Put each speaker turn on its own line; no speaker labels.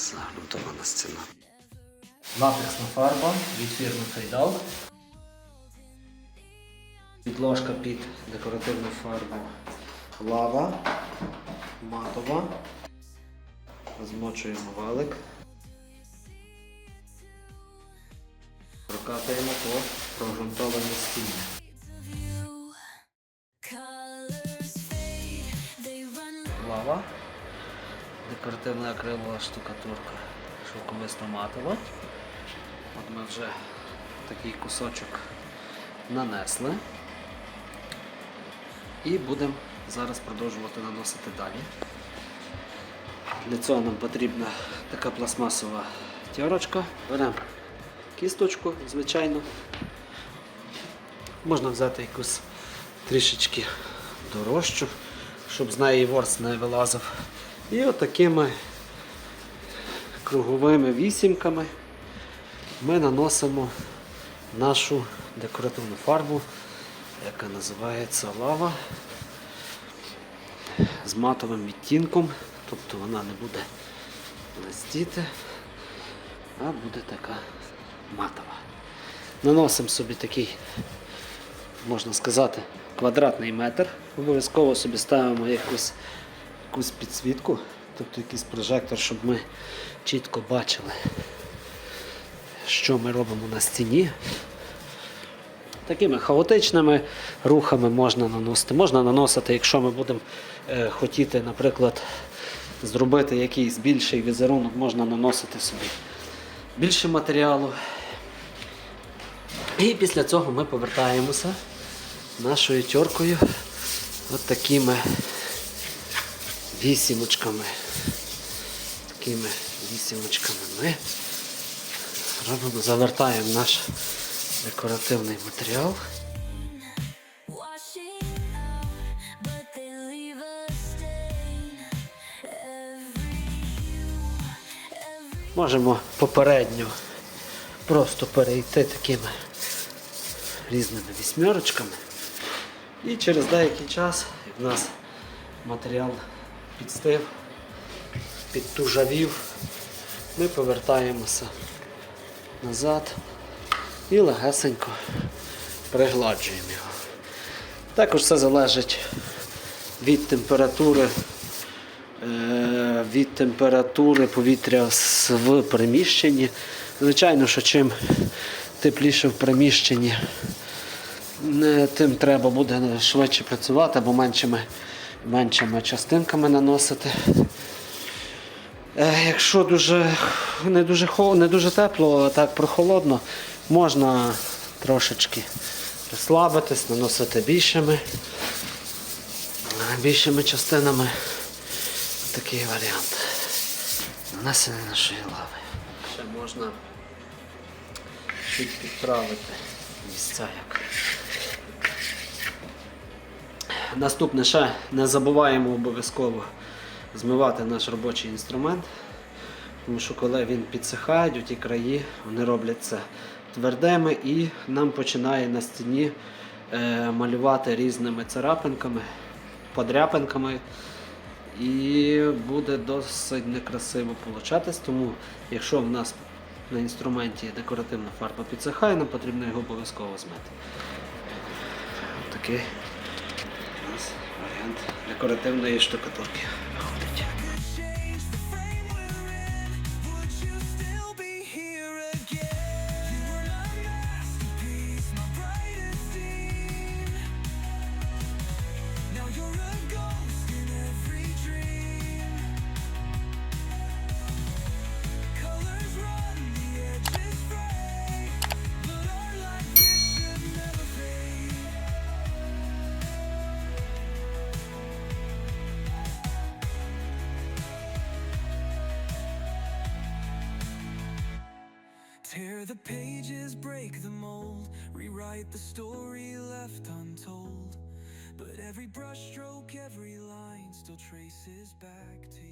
загрунтована стіна.
Латексна фарба від фірми Фейдал. Підложка під декоративну фарбу лава, матова. Змочуємо валик. Прокатуємо по прогрунтованій стіні. Декоративна акрилова штукатурка шовковисто матова. От ми вже такий кусочок нанесли. І будемо зараз продовжувати наносити далі. Для цього нам потрібна така пластмасова тярочка. Беремо кісточку, звичайно. Можна взяти якусь трішечки дорожчу, щоб з неї ворс не вилазив. І отакими круговими вісімками ми наносимо нашу декоративну фарбу, яка називається лава з матовим відтінком, тобто вона не буде блистіти, а буде така матова. Наносимо собі такий, можна сказати, квадратний метр. Обов'язково собі ставимо якусь, якусь підсвітку, тобто якийсь прожектор, щоб ми чітко бачили, що ми робимо на стіні. Такими хаотичними рухами можна наносити. Можна наносити, якщо ми будемо е, хотіти, наприклад, зробити якийсь більший візерунок, можна наносити собі більше матеріалу. І після цього ми повертаємося нашою тьоркою от такими вісімочками. Такими вісімочками ми робимо, завертаємо наш декоративний матеріал. Можемо попередньо просто перейти такими різними вісьмерочками. І через деякий час, в нас матеріал підстив, підтужавів, ми повертаємося назад і легесенько пригладжуємо його. Також це залежить від температури е, від температури повітря в приміщенні. Звичайно, що чим тепліше в приміщенні, тим треба буде швидше працювати або меншими, меншими частинками наносити. Е, Якщо дуже, не, дуже, не дуже тепло, а так прохолодно, можна трошечки розслабитись, наносити більшими, більшими частинами. Такий варіант. Нанесення нашої лави. Ще можна підправити місця як. Наступне ще не забуваємо обов'язково змивати наш робочий інструмент. Тому що коли він підсихає, у ті краї, вони роблять це твердими і нам починає на стіні е, малювати різними царапинками, подряпинками. І буде досить некрасиво получатись, тому якщо в нас на інструменті декоративна фарба підсихає, нам потрібно його обов'язково змити. Такий нас варіант декоративної штукатурки виходить.
Tear the pages, break the mold, rewrite the story left untold. But every brushstroke, every line still traces back to